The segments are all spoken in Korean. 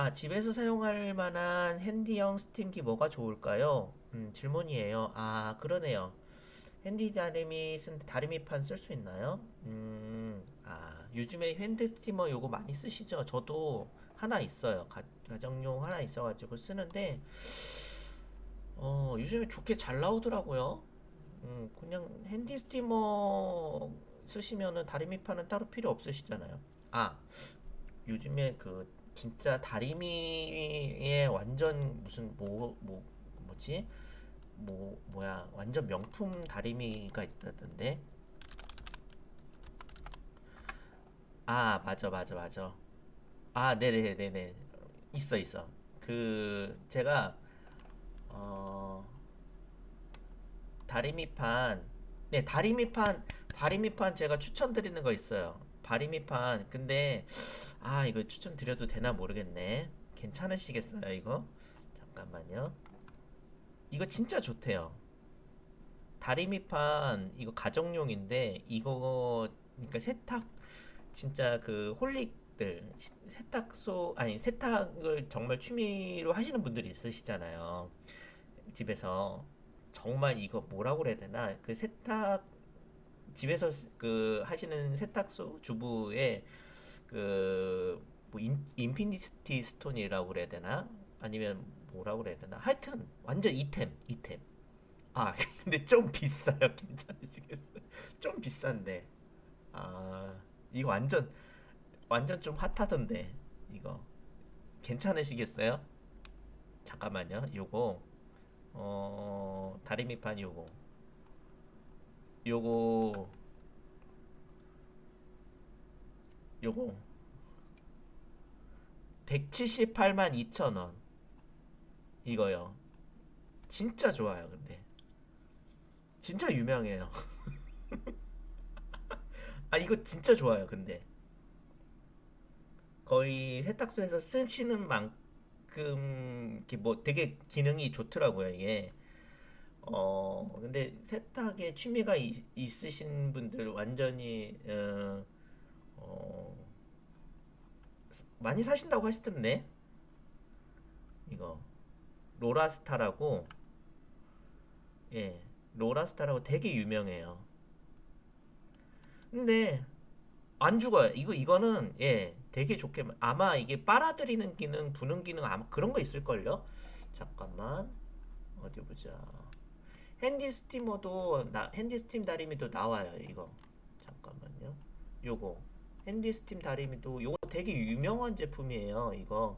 아, 집에서 사용할 만한 핸디형 스팀기 뭐가 좋을까요? 음, 질문이에요. 아, 그러네요. 핸디 다리미 쓴 다리미판 쓸 수 있나요? 음, 아, 요즘에 핸드 스티머 요거 많이 쓰시죠? 저도 하나 있어요. 가, 가정용 하나 있어가지고 쓰는데, 어, 요즘에 좋게 잘 나오더라고요. 음, 그냥 핸디 스티머 쓰시면은 다리미판은 따로 필요 없으시잖아요. 아, 요즘에 그 진짜 다리미의 완전 무슨 뭐, 뭐, 뭐지? 뭐, 뭐야, 완전 명품 다리미가 있다던데? 아, 맞아, 맞아, 맞아. 아, 네네네네. 있어, 있어. 그, 제가, 어, 다리미판, 네, 다리미판, 다리미판 제가 추천드리는 거 있어요. 다리미판, 근데, 아, 이거 추천드려도 되나 모르겠네. 괜찮으시겠어요, 이거? 잠깐만요. 이거 진짜 좋대요. 다리미판, 이거 가정용인데, 이거, 그러니까 세탁, 진짜 그 홀릭들, 시- 세탁소, 아니, 세탁을 정말 취미로 하시는 분들이 있으시잖아요. 집에서. 정말 이거 뭐라고 그래야 되나? 그 세탁, 집에서 쓰- 그 하시는 세탁소 주부의 그, 뭐, 인, 인피니티 스톤이라고 그래야 되나? 아니면 뭐라고 그래야 되나? 하여튼, 완전 이템, 이템. 아, 근데 좀 비싸요. 괜찮으시겠어요? 좀 비싼데. 아, 이거 완전, 완전 좀 핫하던데. 이거. 괜찮으시겠어요? 잠깐만요. 요거, 어, 다리미판 요거. 요거, 요거. 178만 2천 원. 이거요. 진짜 좋아요, 근데. 진짜 유명해요. 아, 이거 진짜 좋아요, 근데. 거의 세탁소에서 쓰시는 만큼, 뭐 되게 기능이 좋더라고요, 이게. 어, 근데 세탁에 취미가 있, 있으신 분들 완전히, 어, 어, 스- 많이 사신다고 하시던데? 이거. 로라스타라고, 예, 로라스타라고 되게 유명해요. 근데, 안 죽어요. 이거, 이거는, 예, 되게 좋게, 마- 아마 이게 빨아들이는 기능, 부는 기능, 아마 그런 거 있을걸요? 잠깐만. 어디 보자. 핸디 스티머도, 나, 핸디 스팀 다리미도 나와요, 이거. 잠깐만요. 요거. 핸디 스팀 다리미도, 요거 되게 유명한 제품이에요, 이거.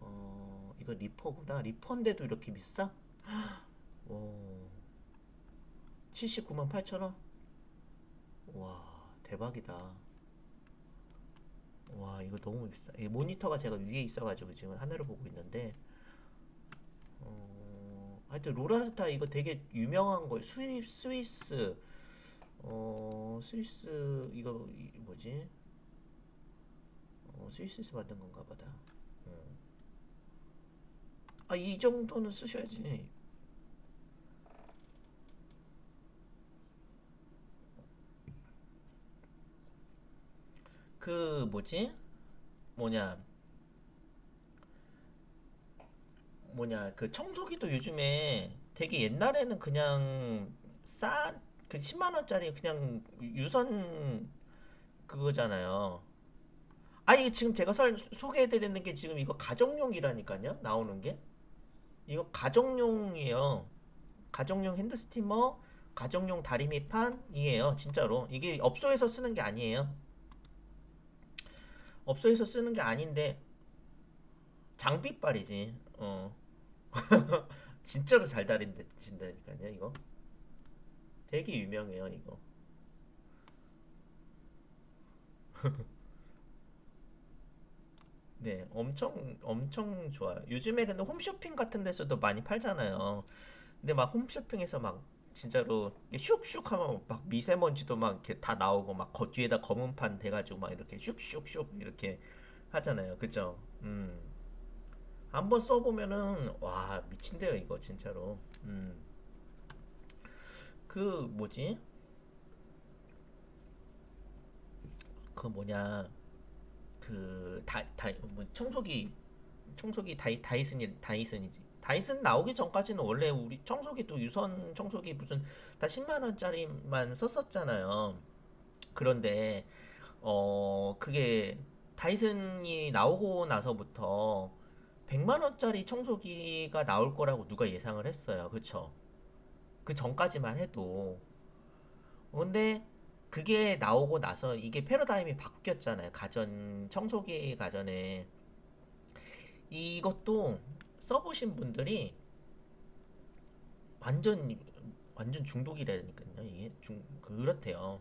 어, 이거 리퍼구나. 리퍼인데도 이렇게 비싸? 오. 79만 8천 원? 와, 대박이다. 와, 이거 너무 비싸. 이 모니터가 제가 위에 있어가지고 지금 하늘을 보고 있는데, 어, 하여튼 로라스타 이거 되게 유명한 거예요. 스위, 스위스, 어, 스위스, 이거, 이- 뭐지? 어, 스위스에서 만든 건가 보다. 어. 아, 이 정도는 쓰셔야지. 그, 뭐지? 뭐냐, 뭐냐, 그 청소기도 요즘에 되게 옛날에는 그냥 싼, 그 10만 원짜리 그냥 유선 그거잖아요. 아, 이게 지금 제가 설, 소개해드리는 게 지금 이거 가정용이라니까요. 나오는 게. 이거 가정용이에요. 가정용 핸드 스티머, 가정용 다리미판이에요. 진짜로. 이게 업소에서 쓰는 게 아니에요. 업소에서 쓰는 게 아닌데 장비빨이지. 어. 진짜로 잘 다린다니까요, 이거. 되게 유명해요, 이거. 네, 엄청 엄청 좋아요. 요즘에 근데 홈쇼핑 같은 데서도 많이 팔잖아요. 근데 막 홈쇼핑에서 막 진짜로 슉슉 하면 막 미세먼지도 막 이렇게 다 나오고 막거 뒤에다 검은판 대가지고 막 이렇게 슉슉슉 이렇게 하잖아요. 그죠? 음. 한번 써보면은 와 미친대요 이거 진짜로. 음. 그 뭐지? 그 뭐냐? 그 다, 다, 뭐 청소기 청소기 다이 다이슨이 다이슨이지. 다이슨 나오기 전까지는 원래 우리 청소기도 유선 청소기 무슨 다 10만 원짜리만 썼었잖아요. 그런데 어 그게 다이슨이 나오고 나서부터 100만 원짜리 청소기가 나올 거라고 누가 예상을 했어요. 그쵸? 그 전까지만 해도. 근데 그게 나오고 나서 이게 패러다임이 바뀌었잖아요. 가전 청소기 가전에 이것도 써보신 분들이 완전 완전 중독이라니까요. 이게 중 그렇대요.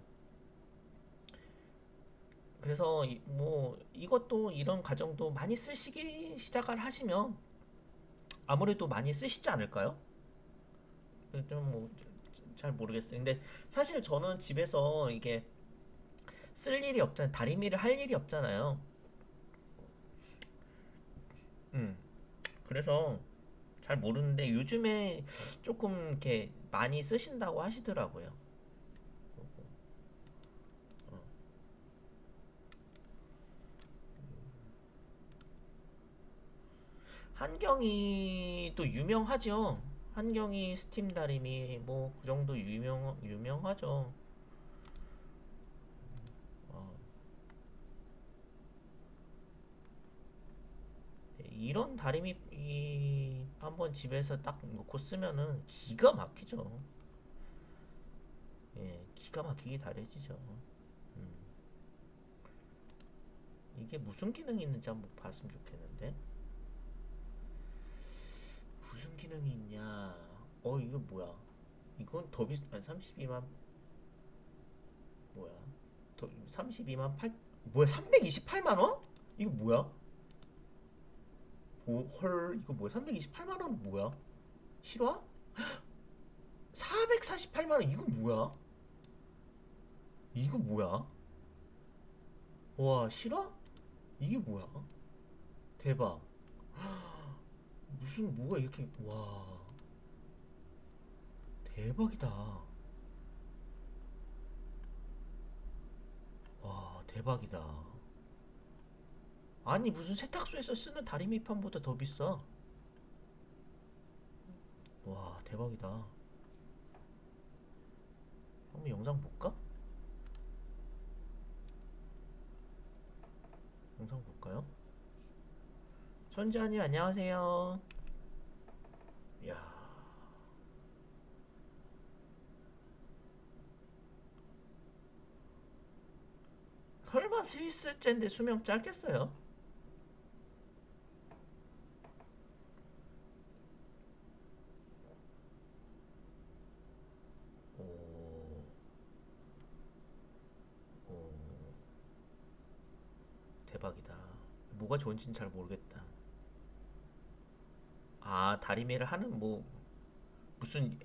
그래서 이- 뭐 이것도 이런 가정도 많이 쓰시기 시작을 하시면 아무래도 많이 쓰시지 않을까요? 좀 뭐 잘 모르겠어요. 근데 사실 저는 집에서 이게 쓸 일이 없잖아요. 다리미를 할 일이 없잖아요. 음. 그래서 잘 모르는데 요즘에 조금 이렇게 많이 쓰신다고 하시더라고요. 한경이 또 유명하죠. 한경이 스팀 다리미 뭐그 정도 유명 유명하죠. 어, 네, 이런 다리미 이 한번 집에서 딱 놓고 쓰면은 기가 막히죠. 예, 기가 막히게 다려지죠. 음. 이게 무슨 기능이 있는지 한번 봤으면 좋겠는데. 기능이 있냐? 어, 이거 뭐야? 이건 더 비싸, 아니, 32만, 뭐야? 더, 32만 8, 뭐야? 328만 원? 이거 뭐야? 오, 헐, 이거 뭐야? 328만 원 뭐야? 실화? 448만 원, 이거 뭐야? 이거 뭐야? 와, 실화? 이게 뭐야? 대박. 무슨 뭐가 이렇게 와. 대박이다. 와 대박이다. 아니 무슨 세탁소에서 쓰는 다리미판보다 더 비싸. 와 대박이다. 한번 영상 볼까? 영상 볼까요? 손지아님 안녕하세요 야 설마 스위스째인데 수명 짧겠어요? 대박이다. 뭐가 좋은지는 잘 모르겠다. 아, 다리미를 하는 뭐 무슨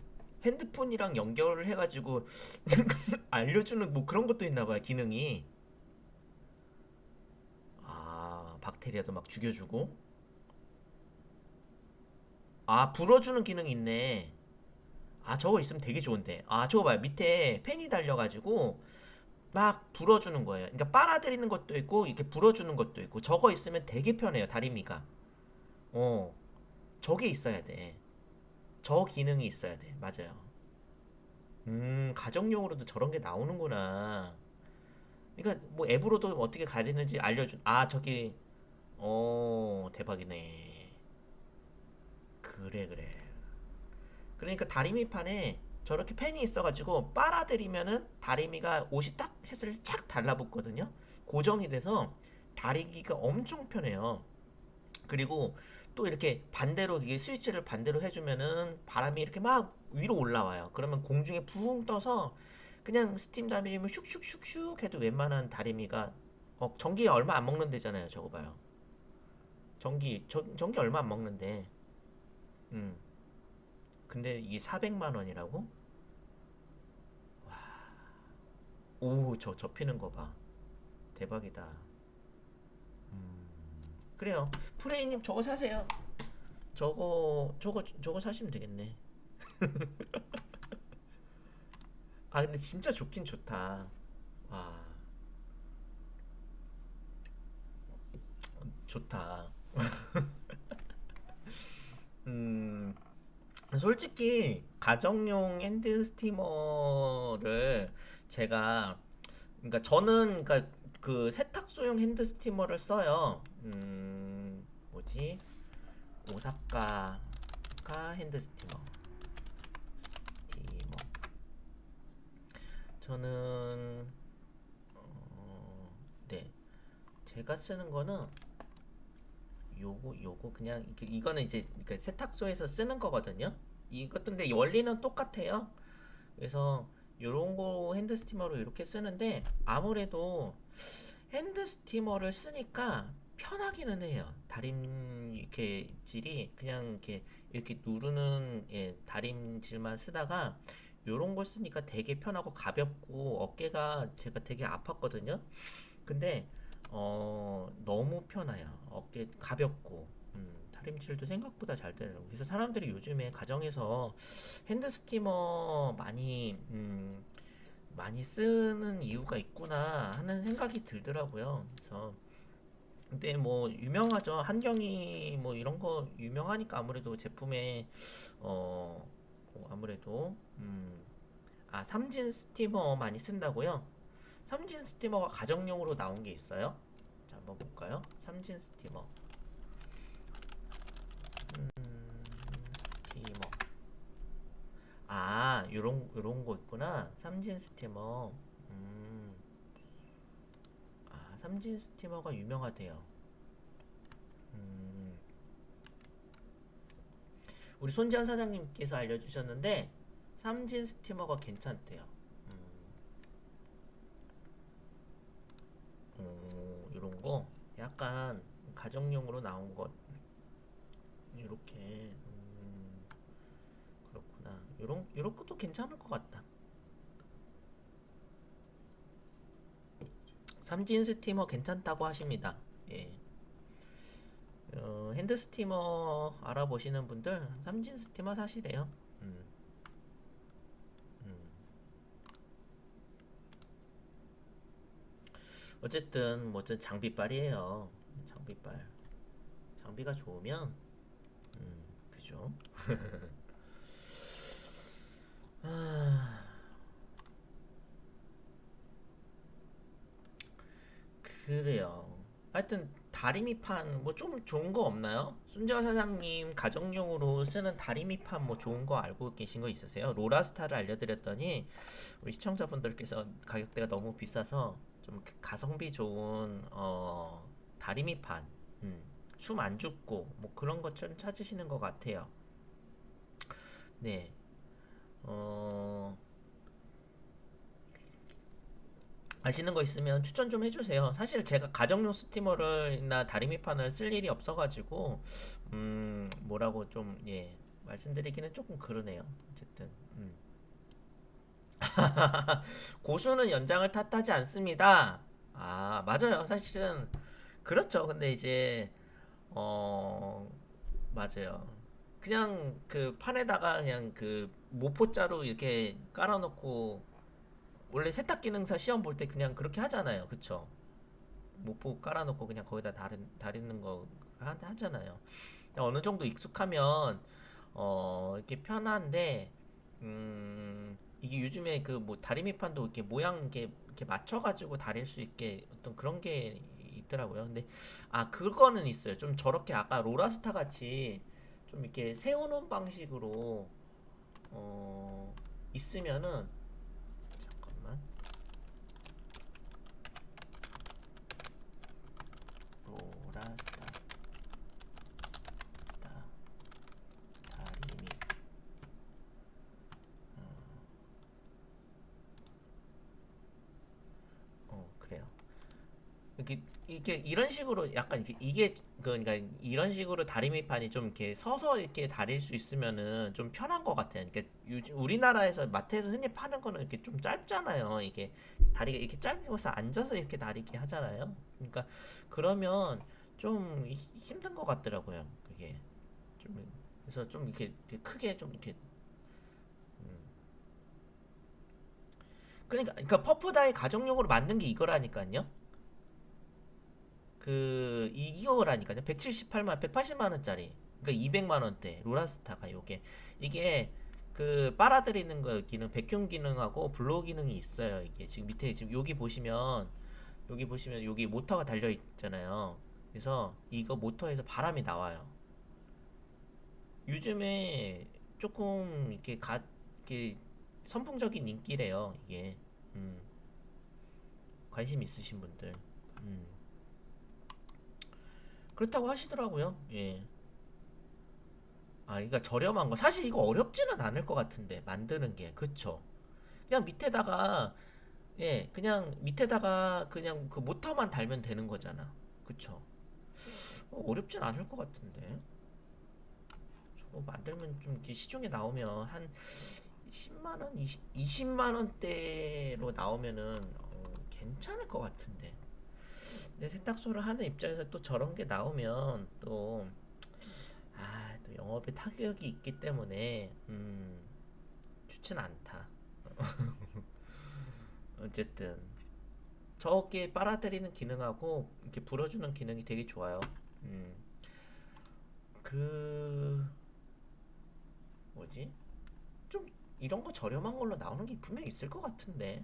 핸드폰이랑 연결을 해가지고 알려주는 뭐 그런 것도 있나 봐요, 기능이. 아, 박테리아도 막 죽여주고. 아, 불어주는 기능이 있네. 아, 저거 있으면 되게 좋은데. 아, 저거 봐요. 밑에 팬이 달려가지고 막 불어주는 거예요. 그러니까 빨아들이는 것도 있고, 이렇게 불어주는 것도 있고, 저거 있으면 되게 편해요, 다리미가. 어, 저게 있어야 돼. 저 기능이 있어야 돼. 맞아요. 음, 가정용으로도 저런 게 나오는구나. 그러니까 뭐 앱으로도 어떻게 가리는지 알려준, 아, 저기, 어, 대박이네. 그래, 그래. 그러니까 다리미판에 저렇게 팬이 있어가지고 빨아들이면은 다리미가 옷이 딱 했을 때착 달라붙거든요. 고정이 돼서 다리기가 엄청 편해요. 그리고 또 이렇게 반대로 이게 스위치를 반대로 해주면은 바람이 이렇게 막 위로 올라와요. 그러면 공중에 붕 떠서 그냥 스팀 다리미면 슉슉슉슉 해도 웬만한 다리미가 어, 전기 얼마 안 먹는 데잖아요. 저거 봐요. 전기 전, 전기 얼마 안 먹는데. 음. 근데 이게 400만 원이라고? 오, 저 접히는 거 봐. 대박이다. 음. 그래요. 프레이님 저거 사세요. 저거 저거 저거 사시면 되겠네. 아 근데 진짜 좋긴 좋다. 와 좋다. 음 솔직히 가정용 핸드 스티머를 제가 그러니까 저는 그러니까 그 세탁소용 핸드 스티머를 써요. 음 뭐지 오사카가 핸드 스티머. 스티머. 저는 어, 네 제가 쓰는 거는 요거 요거 그냥 이게- 이거는 이제 그 세탁소에서 쓰는 거거든요. 이것도 근데 원리는 똑같아요. 그래서 요런 거 핸드 스티머로 이렇게 쓰는데 아무래도 핸드 스티머를 쓰니까 편하기는 해요. 다림 이렇게 질이 그냥 이렇게 이렇게 누르는 예, 다림질만 쓰다가 요런 걸 쓰니까 되게 편하고 가볍고 어깨가 제가 되게 아팠거든요. 근데 어 너무 편해요. 어깨 가볍고 음, 다림질도 생각보다 잘 되는. 그래서 사람들이 요즘에 가정에서 핸드 스티머 많이 음, 많이 쓰는 이유가 있구나 하는 생각이 들더라고요. 그래서 근데 뭐 유명하죠. 한경이 뭐 이런 거 유명하니까 아무래도 제품에 어 뭐 아무래도 음, 아 삼진 스티머 많이 쓴다고요? 삼진 스티머가 가정용으로 나온 게 있어요? 자, 한번 볼까요? 삼진 스티머. 음, 스티머. 아, 요런 요런 거 있구나. 삼진 스티머. 음. 아, 삼진 스티머가 유명하대요. 음. 우리 손지현 사장님께서 알려주셨는데 삼진 스티머가 괜찮대요. 음. 어, 이런 거 약간 가정용으로 나온 것 이렇게 음, 그렇구나. 이런 이런 것도 괜찮을 것 같다. 삼진 스티머 괜찮다고 하십니다. 예. 어, 핸드 스티머 알아보시는 분들 삼진 스티머 사시래요. 음. 음. 어쨌든 뭐든 장비빨이에요. 장비빨. 장비가 좋으면 음, 그죠? 아, 그래요. 하여튼 다리미판 뭐 좀 좋은 거 없나요? 순재화 사장님 가정용으로 쓰는 다리미판 뭐 좋은 거 알고 계신 거 있으세요? 로라스타를 알려드렸더니 우리 시청자분들께서 가격대가 너무 비싸서 좀 가성비 좋은 어 다리미판 음, 숨 안 죽고 뭐 그런 것좀 찾으시는 것 같아요. 네. 어 아시는 거 있으면 추천 좀 해주세요. 사실 제가 가정용 스티머를나 다리미판을 쓸 일이 없어가지고 음 뭐라고 좀 예 말씀드리기는 조금 그러네요. 어쨌든 음. 고수는 연장을 탓하지 않습니다. 아 맞아요. 사실은 그렇죠. 근데 이제 어 맞아요. 그냥 그 판에다가 그냥 그 모포자루 이렇게 깔아놓고 원래 세탁 기 능사 시험 볼 때 그냥 그렇게 하잖아요. 그쵸? 모포 깔아놓고 그냥 거기다 다른 다리는 거 하- 하잖아요. 어느 정도 익숙하면 어 이렇게 편한데 음 이게 요즘에 그 뭐 다리미판도 이렇게 모양 이렇게 이렇게 맞춰가지고 다릴 수 있게 어떤 그런 게 있더라고요. 근데 아 그거는 있어요. 좀 저렇게 아까 로라스타 같이 좀 이렇게 세우는 방식으로 어 있으면은 잠깐만 로라스타 다 다리미 어 그래요. 이렇게 이런 식으로 약간 이게, 그 그러니까 이런 식으로 다리미판이 좀 이렇게 서서 이렇게 다릴 수 있으면은 좀 편한 것 같아요. 그러니까 요즘 우리나라에서 마트에서 흔히 파는 거는 이렇게 좀 짧잖아요. 이게 다리가 이렇게 짧아서 앉아서 이렇게 다리게 하잖아요. 그러니까 그러면 좀 히- 힘든 것 같더라고요. 그게 좀 그래서 좀 이렇게 크게 좀 이렇게 음. 그러니까 그러니까 퍼프다이 가정용으로 만든 게 이거라니까요. 그 이거라니까요. 178만 180만 원짜리. 그러니까 200만 원대 로라스타가 요게 이게 그 빨아들이는 거 기능 백흉 기능하고 블로우 기능이 있어요. 이게 지금 밑에 지금 여기 보시면 여기 보시면 여기 모터가 달려 있잖아요. 그래서 이거 모터에서 바람이 나와요. 요즘에 조금 이렇게 가 이렇게 선풍적인 인기래요. 이게 음. 관심 있으신 분들. 음. 그렇다고 하시더라고요. 예. 아, 그러니까 저렴한 거. 사실 이거 어렵지는 않을 것 같은데 만드는 게. 그쵸? 그냥 밑에다가 예, 그냥 밑에다가 그냥 그 모터만 달면 되는 거잖아. 그쵸? 어, 어렵진 않을 것 같은데. 저거 만들면 좀 시중에 나오면 한 10만 원, 20, 20만 원대로 나오면은 어, 괜찮을 것 같은데. 근데 세탁소를 하는 입장에서 또 저런 게 나오면 또 아, 또 영업에 타격이 있기 때문에 음, 좋진 않다. 어쨌든 저게 빨아들이는 기능하고 이렇게 불어주는 기능이 되게 좋아요. 음, 그 뭐지? 좀 이런 거 저렴한 걸로 나오는 게 분명히 있을 것 같은데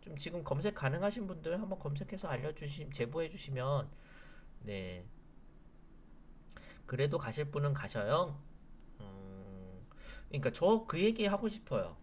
좀 지금 검색 가능하신 분들 한번 검색해서 알려주시 제보해 주시면 네 그래도 가실 분은 가셔요. 음, 그러니까 저 그 얘기 하고 싶어요.